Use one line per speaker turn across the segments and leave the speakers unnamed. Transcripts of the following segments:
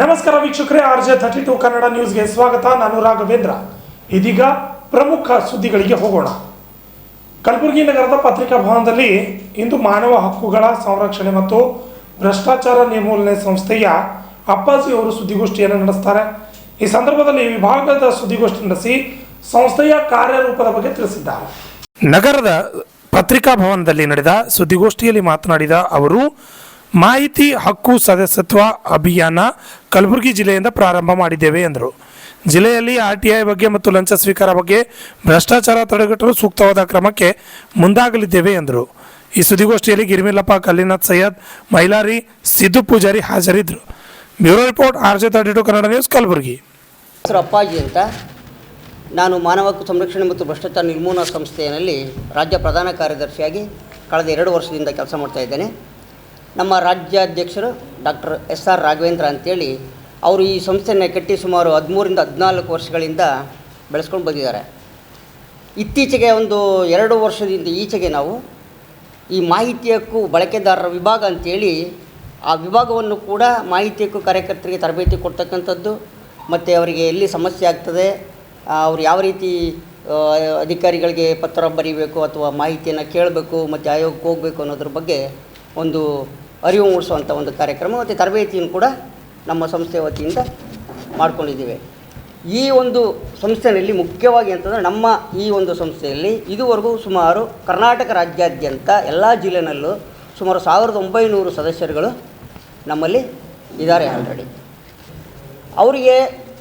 ನಮಸ್ಕಾರ ವೀಕ್ಷಕರೇ, R J thirty two Kannada ನ್ಯೂಸ್ಗೆ ಸ್ವಾಗತ. ನಾನು ರಾಘವೇಂದ್ರ. ಇದೀಗ ಪ್ರಮುಖ ಸುದ್ದಿಗಳಿಗೆ ಹೋಗೋಣ. ಕಲಬುರಗಿ ನಗರದ ಪತ್ರಿಕಾ ಭವನದಲ್ಲಿ ಇಂದು ಮಾನವ ಹಕ್ಕುಗಳ ಸಂರಕ್ಷಣೆ ಮತ್ತು ಭ್ರಷ್ಟಾಚಾರ ನಿರ್ಮೂಲನೆ ಸಂಸ್ಥೆಯ ಅಪ್ಪಾಜಿ ಅವರು ಸುದ್ದಿಗೋಷ್ಠಿಯನ್ನು ನಡೆಸ್ತಾರೆ. ಈ ಸಂದರ್ಭದಲ್ಲಿ ವಿಭಾಗದ ಸುದ್ದಿಗೋಷ್ಠಿ ನಡೆಸಿ ಸಂಸ್ಥೆಯ ಕಾರ್ಯರೂಪದ ಬಗ್ಗೆ ತಿಳಿಸಿದ್ದಾರೆ. ನಗರದ ಪತ್ರಿಕಾ ಭವನದಲ್ಲಿ ನಡೆದ ಸುದ್ದಿಗೋಷ್ಠಿಯಲ್ಲಿ ಮಾತನಾಡಿದ ಅವರು ಮಾಹಿತಿ ಹಕ್ಕು ಸದಸ್ಯತ್ವ ಅಭಿಯಾನ ಕಲಬುರಗಿ ಜಿಲ್ಲೆಯಿಂದ ಪ್ರಾರಂಭ ಮಾಡಿದ್ದೇವೆ ಎಂದರು. ಜಿಲ್ಲೆಯಲ್ಲಿ ಆರ್ ಟಿ ಐ ಬಗ್ಗೆ ಮತ್ತು ಲಂಚ ಸ್ವೀಕಾರ ಬಗ್ಗೆ ಭ್ರಷ್ಟಾಚಾರ ತಡೆಗಟ್ಟಲು ಸೂಕ್ತವಾದ ಕ್ರಮಕ್ಕೆ ಮುಂದಾಗಲಿದ್ದೇವೆ ಎಂದರು. ಈ ಸುದ್ದಿಗೋಷ್ಠಿಯಲ್ಲಿ ಗಿರಿಮಿಲ್ಲಪ್ಪ, ಕಲ್ಲಿನಾಥ್ ಸೈಯದ್, ಮೈಲಾರಿ, ಸಿದ್ದು ಪೂಜಾರಿ ಹಾಜರಿದ್ದರು. Bureau report, R J thirty two Kannada news Kalaburagi.
ಹೆಸರು ಅಪ್ಪಾಜಿ ಅಂತ. ನಾನು ಮಾನವ ಸಂರಕ್ಷಣೆ ಮತ್ತು ಭ್ರಷ್ಟಾಚಾರ ನಿರ್ಮೂಲನಾ ಸಂಸ್ಥೆಯಲ್ಲಿ ರಾಜ್ಯ ಪ್ರಧಾನ ಕಾರ್ಯದರ್ಶಿಯಾಗಿ ಕಳೆದ ಎರಡು ವರ್ಷದಿಂದ ಕೆಲಸ ಮಾಡ್ತಾ ಇದ್ದೇನೆ. ನಮ್ಮ ರಾಜ್ಯಾಧ್ಯಕ್ಷರು ಡಾಕ್ಟರ್ ಎಸ್ ಆರ್ ರಾಘವೇಂದ್ರ ಅಂತೇಳಿ ಅವರು ಈ ಸಂಸ್ಥೆಯನ್ನು ಕಟ್ಟಿ ಸುಮಾರು ಹದಿಮೂರಿಂದ ಹದಿನಾಲ್ಕು ವರ್ಷಗಳಿಂದ ಬೆಳೆಸ್ಕೊಂಡು ಬಂದಿದ್ದಾರೆ. ಇತ್ತೀಚೆಗೆ ಒಂದು ಎರಡು ವರ್ಷದಿಂದ ಈಚೆಗೆ ನಾವು ಈ ಮಾಹಿತಿ ಹಕ್ಕು ಬಳಕೆದಾರರ ವಿಭಾಗ ಅಂತೇಳಿ ಆ ವಿಭಾಗವನ್ನು ಕೂಡ ಮಾಹಿತಿ ಹಕ್ಕು ಕಾರ್ಯಕರ್ತರಿಗೆ ತರಬೇತಿ ಕೊಡ್ತಕ್ಕಂಥದ್ದು, ಮತ್ತು ಅವರಿಗೆ ಎಲ್ಲಿ ಸಮಸ್ಯೆ ಆಗ್ತದೆ ಅವ್ರು ಯಾವ ರೀತಿ ಅಧಿಕಾರಿಗಳಿಗೆ ಪತ್ರ ಬರೀಬೇಕು ಅಥವಾ ಮಾಹಿತಿಯನ್ನು ಕೇಳಬೇಕು, ಮತ್ತು ಆಯೋಗಕ್ಕೆ ಹೋಗಬೇಕು ಅನ್ನೋದ್ರ ಬಗ್ಗೆ ಒಂದು ಅರಿವು ಮೂಡಿಸುವಂಥ ಒಂದು ಕಾರ್ಯಕ್ರಮ ಮತ್ತು ತರಬೇತಿಯನ್ನು ಕೂಡ ನಮ್ಮ ಸಂಸ್ಥೆ ವತಿಯಿಂದ ಮಾಡಿಕೊಂಡಿದ್ದೇವೆ. ಈ ಒಂದು ಸಂಸ್ಥೆಯಲ್ಲಿ ಮುಖ್ಯವಾಗಿ ಅಂತಂದರೆ ನಮ್ಮ ಈ ಒಂದು ಸಂಸ್ಥೆಯಲ್ಲಿ ಇದುವರೆಗೂ ಸುಮಾರು ಕರ್ನಾಟಕ ರಾಜ್ಯಾದ್ಯಂತ ಎಲ್ಲ ಜಿಲ್ಲೆನಲ್ಲೂ ಸುಮಾರು ಸಾವಿರದ ಒಂಬೈನೂರು ಸದಸ್ಯರುಗಳು ನಮ್ಮಲ್ಲಿ ಇದ್ದಾರೆ ಆಲ್ರೆಡಿ ಅವರಿಗೆ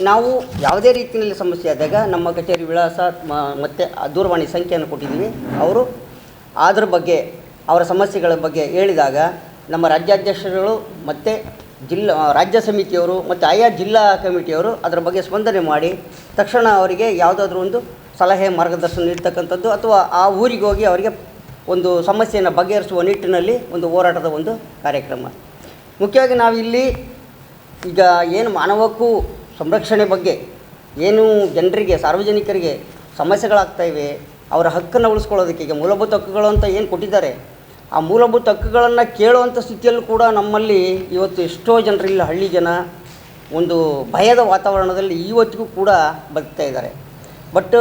ನಾವು ಯಾವುದೇ ರೀತಿಯಲ್ಲಿ ಸಮಸ್ಯೆ ಆದಾಗ ನಮ್ಮ ಕಚೇರಿ ವಿಳಾಸ ಮತ್ತು ದೂರವಾಣಿ ಸಂಖ್ಯೆಯನ್ನು ಕೊಟ್ಟಿದ್ದೀವಿ. ಅವರು ಅದ್ರ ಬಗ್ಗೆ ಅವರ ಸಮಸ್ಯೆಗಳ ಬಗ್ಗೆ ಹೇಳಿದಾಗ ನಮ್ಮ ರಾಜ್ಯಾಧ್ಯಕ್ಷರುಗಳು ಮತ್ತು ಜಿಲ್ಲಾ, ರಾಜ್ಯ ಸಮಿತಿಯವರು ಮತ್ತು ಆಯಾ ಜಿಲ್ಲಾ ಕಮಿಟಿಯವರು ಅದರ ಬಗ್ಗೆ ಸ್ಪಂದನೆ ಮಾಡಿ ತಕ್ಷಣ ಅವರಿಗೆ ಯಾವುದಾದ್ರೂ ಒಂದು ಸಲಹೆ ಮಾರ್ಗದರ್ಶನ ನೀಡ್ತಕ್ಕಂಥದ್ದು ಅಥವಾ ಆ ಊರಿಗೆ ಹೋಗಿ ಅವರಿಗೆ ಒಂದು ಸಮಸ್ಯೆಯನ್ನು ಬಗೆಹರಿಸುವ ನಿಟ್ಟಿನಲ್ಲಿ ಒಂದು ಹೋರಾಟದ ಒಂದು ಕಾರ್ಯಕ್ರಮ. ಮುಖ್ಯವಾಗಿ ನಾವಿಲ್ಲಿ ಈಗ ಏನು ಮಾನವಕ್ಕೂ ಸಂರಕ್ಷಣೆ ಬಗ್ಗೆ ಏನು ಜನರಿಗೆ, ಸಾರ್ವಜನಿಕರಿಗೆ ಸಮಸ್ಯೆಗಳಾಗ್ತಾ ಇವೆ, ಅವರ ಹಕ್ಕನ್ನು ಉಳಿಸ್ಕೊಳ್ಳೋದಕ್ಕೆ ಈಗ ಮೂಲಭೂತ ಹಕ್ಕುಗಳು ಅಂತ ಏನು ಕೊಟ್ಟಿದ್ದಾರೆ ಆ ಮೂಲಭೂತ ಹಕ್ಕುಗಳನ್ನು ಕೇಳುವಂಥ ಸ್ಥಿತಿಯಲ್ಲೂ ಕೂಡ ನಮ್ಮಲ್ಲಿ ಇವತ್ತು ಎಷ್ಟೋ ಜನರಿಲ್ಲ, ಹಳ್ಳಿ ಜನ. ಒಂದು ಭಯದ ವಾತಾವರಣದಲ್ಲಿ ಇವತ್ತಿಗೂ ಕೂಡ ಬದುಕ್ತಾ ಇದ್ದಾರೆ. ಬಟ್,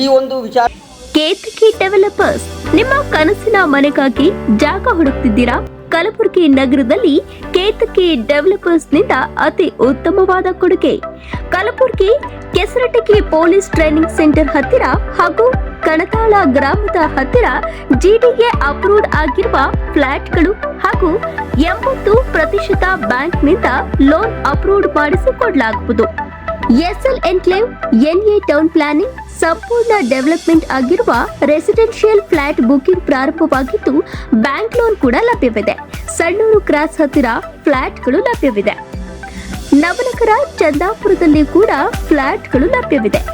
ಈ ಒಂದು ವಿಚಾರ
ಕೇತಕಿ ಡೆವಲಪರ್ಸ್, ನಿಮ್ಮ ಕನಸಿನ ಮನೆಗಾಗಿ ಜಾಗ ಹುಡುಕ್ತಿದ್ದೀರಾ? ಕಲಬುರಗಿ ನಗರದಲ್ಲಿ ಕೇತಕಿ ಡೆವಲಪರ್ಸ್ನಿಂದ ಅತಿ ಉತ್ತಮವಾದ ಕೊಡುಗೆ. Kalaburagi Kesaratagi police training centre ಹತ್ತಿರ ಹಾಗೂ ಕಣತಾಳ ಗ್ರಾಮದ ಹತ್ತಿರ ಜಿಡಿಎ ಅಪ್ರೂವ್ಡ್ ಆಗಿರುವ ಫ್ಲಾಟ್ಗಳು ಹಾಗೂ ಎಂಬತ್ತು ಪ್ರತಿಶತ ಬ್ಯಾಂಕ್ನಿಂದ loan approved ಮಾಡಿಸಿಕೊಡಲಾಗುವುದು. S L enclave, N A town planning, ಸಂಪೂರ್ಣ ಡೆವಲಪ್ಮೆಂಟ್ ಆಗಿರುವ ರೆಸಿಡೆನ್ಷಿಯಲ್ ಫ್ಲಾಟ್ ಬುಕಿಂಗ್ ಪ್ರಾರಂಭವಾಗಿದ್ದು, ಬ್ಯಾಂಕ್ ಲೋನ್ ಕೂಡ ಲಭ್ಯವಿದೆ. ಸಣ್ಣೂರು ಕ್ರಾಸ್ ಹತ್ತಿರ ಫ್ಲಾಟ್ಗಳು ಲಭ್ಯವಿದೆ. ನವನಗರ ಚಂದಾಪುರದಲ್ಲಿ ಕೂಡ ಫ್ಲಾಟ್ಗಳು ಲಭ್ಯವಿದೆ.